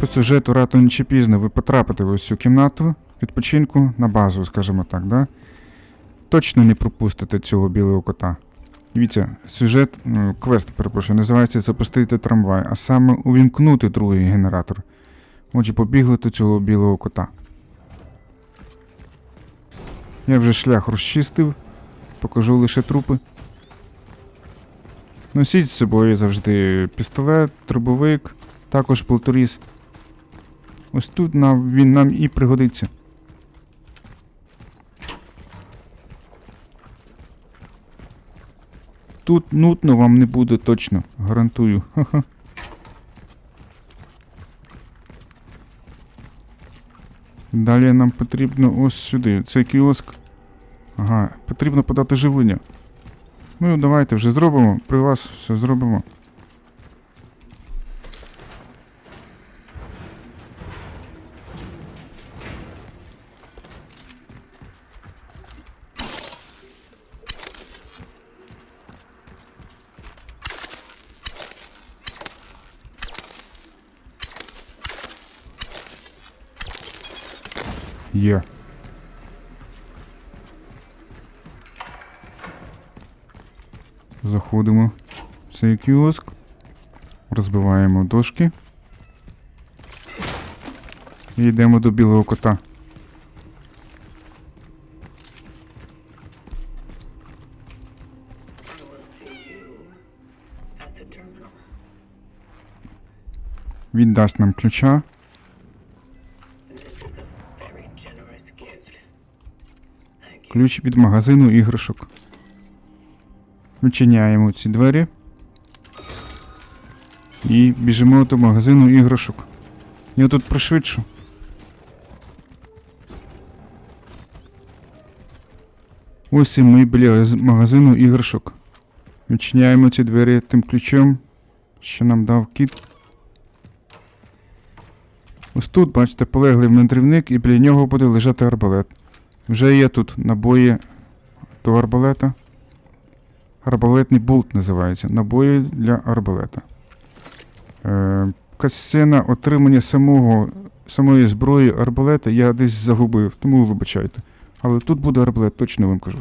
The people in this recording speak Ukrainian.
По сюжету рано чи пізно ви потрапите в ось цю кімнату відпочинку на базу, скажімо так, да? Точно не пропустите цього білого кота. Дивіться, сюжет, квест, перепрошую, називається Запустити трамвай, а саме увімкнути другий генератор. Отже, побігли до цього білого кота. Я вже шлях розчистив, покажу лише трупи. Носіть з собою завжди пістолет, трубовик, також полторіз. Ось тут нам, він нам і пригодиться. Тут нудно вам не буде точно, гарантую. Далі нам потрібно ось сюди. Цей кіоск. Ага, потрібно подати живлення. Ну, давайте вже зробимо. При вас все зробимо. Є. Заходимо в цей кіоск. Розбиваємо дошки. І йдемо до білого кота. Він дасть нам ключа. Ключ від магазину іграшок. Відчиняємо ці двері. І біжимо до магазину іграшок. Я тут пришвидшу. Ось і ми біля магазину іграшок. Відчиняємо ці двері тим ключом, що нам дав кіт. Ось тут, бачите, полеглий мандрівник, і біля нього буде лежати арбалет. Вже є тут набої до арбалета. Арбалетний болт називається. Набої для арбалета. Е, касцена отримання самого, самої зброї арбалета я десь загубив, тому вибачайте. Але тут буде арбалет, точно вам кажу.